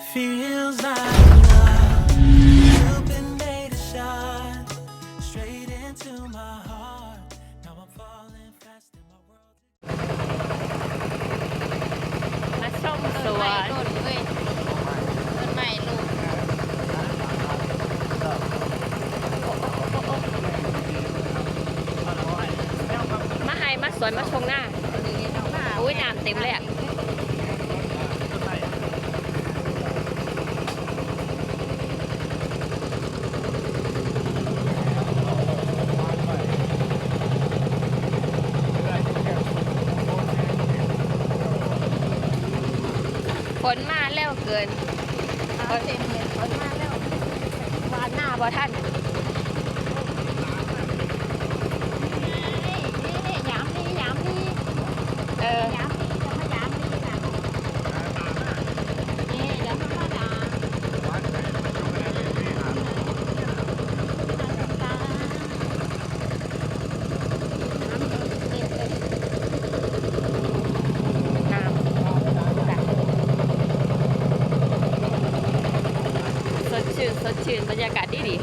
Feels like love You've been made a shot Straight into my heart Now I'm falling fast in my world มาชมสต้นวไม้นหล่นเว้ยต้นไม้หล่นมาไฮมาสวนมาชงหน้า อุ้ยน้ำเต็มเลยอะ ฝนมาแล้วเกินเอาเต็มเลยคนมาแล้ววานหน้าบ่ท่านนี่ ชื่นสดชื่นบรรยากาศดีดี